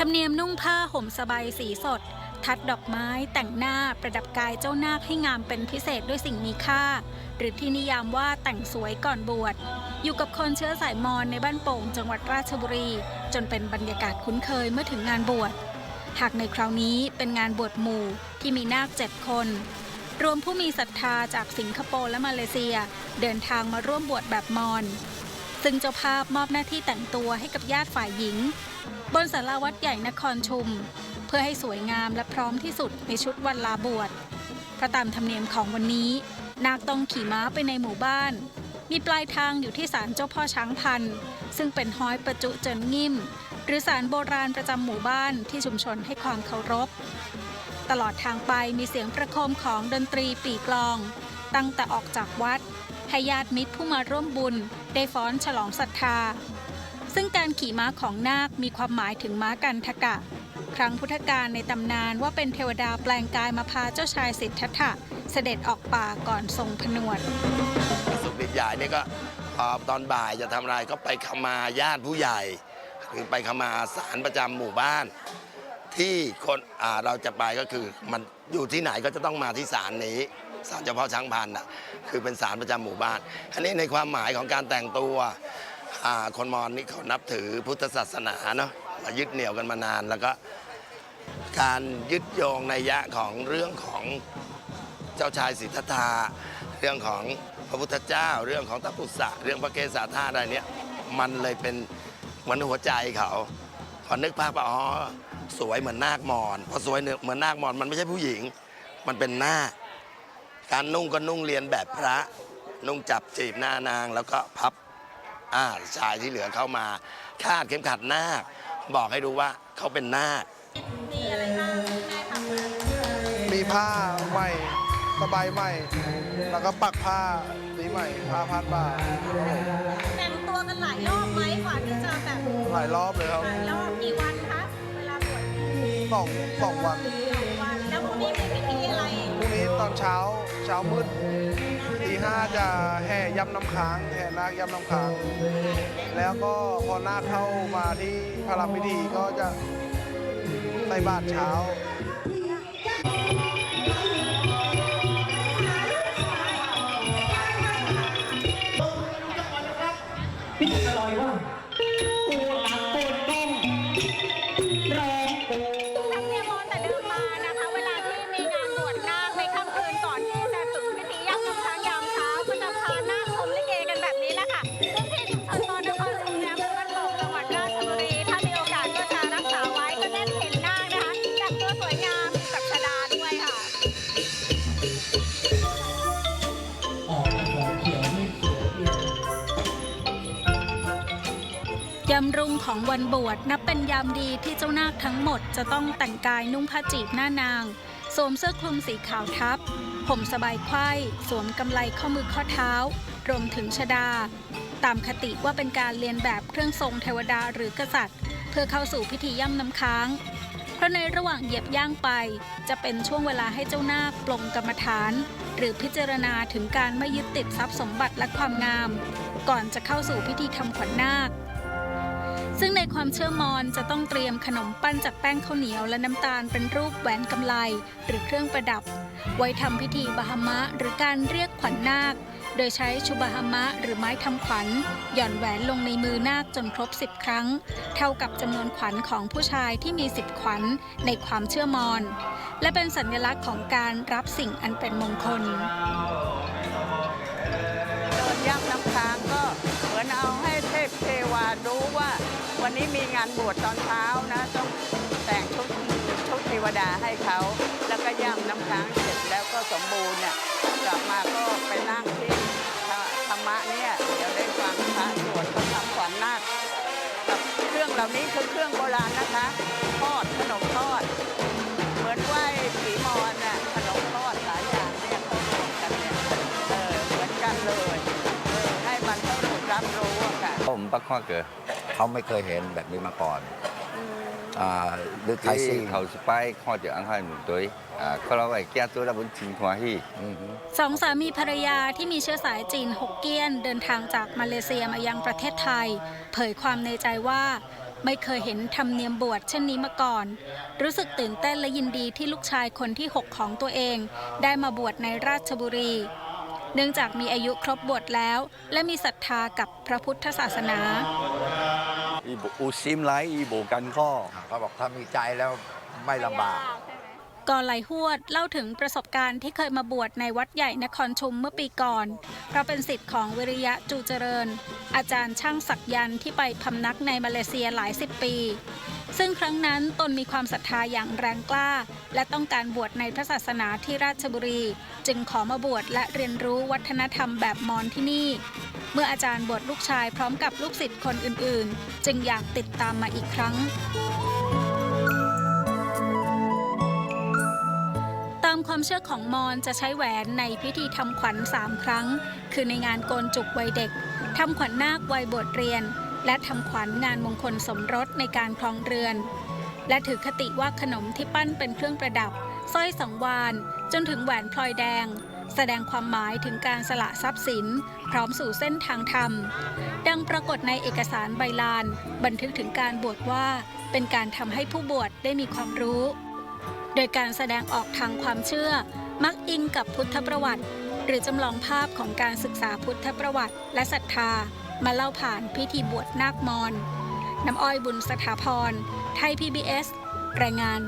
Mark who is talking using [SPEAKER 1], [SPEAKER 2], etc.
[SPEAKER 1] ธรรมเนียมนุ่งผ้าห่มสบายสีสด ทัดดอกไม้แต่งหน้าประดับกายเจ้านาคให้งามเป็นพิเศษด้วยสิ่งมีค่า หรือที่นิยามว่าแต่งสวยก่อนบวช อยู่กับคนเชื้อสายมอญในบ้านโป่งจังหวัดราชบุรี จนเป็นบรรยากาศคุ้นเคยเมื่อถึงงานบวช หากในคราวนี้เป็นงานบวชหมู่ที่มีนาคเจ็ดคน รวมผู้มีศรัทธาจากสิงคโปร์และมาเลเซีย เดินทางมาร่วมบวชแบบมอญ ซึ่งเจ้าภาพมอบหน้าที่แต่งตัวให้กับญาติฝ่ายหญิง บนศาลาวัดใหญ่นครชุม เพื่อให้สวยงามและพร้อมที่สุดในชุดวันลาบวชพระตามธรรมเนียมของวันนี้ นาคต้องขี่ม้าไปในหมู่บ้าน มีปลายทางอยู่ที่ศาลเจ้าพ่อช้างพันธุ์ซึ่งเป็นห้อยประจุเจินงิ่ม หรือศาลโบราณประจำหมู่บ้านที่ชุมชนให้ความเคารพ ตลอดทางไปมีเสียงประโคมของดนตรีปีกลอง ตั้งแต่ออกจากวัด ให้ญาติมิตรผู้มาร่วมบุญ ได้ฟ้อนฉลองศรัทธา ซึ่งการขี่ม้าของนาคมีความหมายถึงม้ากันทกะ ครั้งพุทธกาลในตำนานว่าเป็นเทวดาแปลงกายมาพาเจ้าชายสิทธัตถะเสด็จออกป่าก่อนทรงผนวด
[SPEAKER 2] สุขดิบใหญ่นี่ก็พอตอนบ่ายจะทำอะไรก็ไปขมาญาติผู้ใหญ่ หรือไปขมาศาลประจำหมู่บ้าน ที่คนเราจะไปก็คือมันอยู่ที่ไหนก็จะต้องมาที่ศาลนี้ ศาลเจ้าพ่อช้างพันธุ์อะคือเป็นศาลประจำหมู่บ้าน อันนี้ในความหมายของการแต่งตัวคนมอญนี่เขานับถือพุทธศาสนาเนาะมายึดเหนี่ยวกันมานานแล้วก็การยึดโยงในยะของเรื่องของเจ้าชายสิทธัตถะเรื่องของพระพุทธเจ้า เรื่องของตปุษะเรื่องพระเกศาธาตุอะไรเนี้ยมันเลยเป็นเหมือนหัวใจเขาพอนึกภาพว่าอ๋อสวยเหมือนนาคมอนพอสวยเหมือนนาคมอนมันไม่ใช่ผู้หญิง มันเป็นนาค การนุ่งก็นุ่งเรียนแบบพระ นุ่งจับจีบหน้านาง แล้วก็พับอ่าชายที่เหลือเข้ามาคาดเข็มขัดนาคบอกให้รู้ว่าเขาเป็นนาค
[SPEAKER 3] มีผ้าใหม่สบายใหม่ แล้วก็ปักผ้าสีใหม่ผ้าพันบ่าครับผม
[SPEAKER 1] แต่งตัวกันหลายรอบไหมกว่าที่จะแบบ
[SPEAKER 3] หลายรอบเลยครับ
[SPEAKER 1] หลายรอบกี่วันคะเวลาบวช
[SPEAKER 3] สองสองวัน
[SPEAKER 1] วัน แล้วพรุ่งนี้มีพิธีอะไร
[SPEAKER 3] พรุ่งนี้ตอนเช้า เช้ามืดตีห้าจะแห่ย่ำน้ำค้างแห่นาคย่ำน้ำค้าง แล้วก็พอนาคเข้ามาที่พระรามพิธีก็จะใส่บาตรเช้า
[SPEAKER 4] ยามรุ่งของวั
[SPEAKER 1] นบวชนับเป็นยามดีที่เจ้านาคทั้งหมดจะต้องแต่งกายนุ่งผ้าจีบหน้านาง สวมเสื้อคลุมสีขาวทับ ผมสบายไข้สวมกำไลข้อมือข้อเท้า รวมถึงชดา ตามคติว่าเป็นการเรียนแบบเครื่องทรงเทวดาหรือกษัตริย์ เพื่อเข้าสู่พิธีย่ำน้ำค้าง เพราะในระหว่างเหยียบย่างไป จะเป็นช่วงเวลาให้เจ้านาคปลงกรรมฐาน หรือพิจารณาถึงการไม่ยึดติดทรัพย์สมบัติและความงาม ก่อนจะเข้าสู่พิธีทำขวัญนาค ซึ่งในความเชื่อมอนจะต้องเตรียมขนมปั้นจากแป้งข้าวเหนียวและน้ำตาลเป็นรูปแหวนกำไล หรือเครื่องประดับ ไว้ทำพิธีบาหมะ หรือการเรียกขวัญนาค โดยใช้ชุบาหมะ หรือไม้ทำขวัญ หย่อนแหวนลงในมือนาคจนครบ 10 ครั้ง เท่ากับจำนวนขวัญของผู้ชายที่มี 10 ขวัญในความเชื่อมอน และเป็นสัญลักษณ์ของการรับสิ่งอันเป็นมงคล
[SPEAKER 5] วันนี้มีงานบวชตอนเช้านะต้องแต่งชุดชุดเทวดาให้เขา แล้วก็ย่ำน้ำค้างเสร็จแล้วก็สมบูรณ์เนี่ยกลับมาก็ไปนั่งที่ธรรมะเนี่ยเดี๋ยวได้ฟังพระสวดเขาทำขวัญนาคกับเครื่องเหล่านี้คือเครื่องโบราณนะคะทอดขนมทอด เหมือนไหว้ผีมอนน่ะขนมทอดหลายอย่างเนี่ยเขารวมกันเนี่ยเออเหมือนกันเลยเออให้บรรพบุรุษรับรู้อะค่ะ
[SPEAKER 6] ผมปักข้อเกิด
[SPEAKER 7] เขาไม่เคยเห็นแบบนี้มาก่อนอ่าหรือไทย
[SPEAKER 6] ที่
[SPEAKER 7] ซี
[SPEAKER 6] เขาสไปข้อเจออังคารหนุนตัวอ่าเขาเราไอ้แก้ตัวแล้วบนชิงทัวที่
[SPEAKER 7] อือฮึ
[SPEAKER 1] สองสามีภรรยาที่มีเชื้อสายจีนฮกเกี้ยน เดินทางจากมาเลเซียมายังประเทศไทย เผยความในใจว่า ไม่เคยเห็นธรรมเนียมบวชเช่นนี้มาก่อน รู้สึกตื่นเต้นและยินดีที่ลูกชายคนที่ 6 ของตัวเอง ได้มาบวชในราชบุรี เนื่องจากมีอายุครบบวชแล้ว และมีศรัทธากับพระพุทธศาสนา
[SPEAKER 8] อีโบอูซิมไลอีโบกันข้อ
[SPEAKER 7] เขาบอกถ้ามีใจแล้วไม่ลำบาก
[SPEAKER 1] กอไหลหวดเล่าถึงประสบการณ์ที่เคยมาบวชในวัดใหญ่นครชุมเมื่อปีก่อน เพราะเป็นสิทธิ์ของวิริยะจูเจริญ อาจารย์ช่างศักยันต์ที่ไปพำนักในมาเลเซียหลายสิบปี ซึ่งครั้งนั้นตนมีความศรัทธาอย่างแรงกล้า และต้องการบวชในพระศาสนาที่ราชบุรี จึงขอมาบวชและเรียนรู้วัฒนธรรมแบบมอญที่นี่ เมื่ออาจารย์บวชลูกชายพร้อมกับลูกศิษย์คนอื่นๆ จึงอยากติดตามมาอีกครั้งตามความเชื่อของมอญจะใช้แหวนในพิธีทำขวัญสามครั้ง คือในงานโกนจุกวัยเด็กทำขวัญนาควัยบวชเรียน และทำขวัญงานมงคลสมรสในการครองเรือน และถือคติว่าขนมที่ปั้นเป็นเครื่องประดับสร้อยสังวาน จนถึงแหวนพลอยแดง แสดงความหมายถึงการสละทรัพย์สิน พร้อมสู่เส้นทางธรรม ดังปรากฏในเอกสารใบลาน บันทึกถึงการบวชว่า เป็นการทำให้ผู้บวชได้มีความรู้ โดยการแสดงออกทางความเชื่อ มักอิงกับพุทธประวัติ หรือจำลองภาพของการศึกษาพุทธประวัติ และศรัทธา มาเล่าผ่านพิธีบวชนาคมอนน้ำอ้อยบุญสถาพร ไทย PBS รายงาน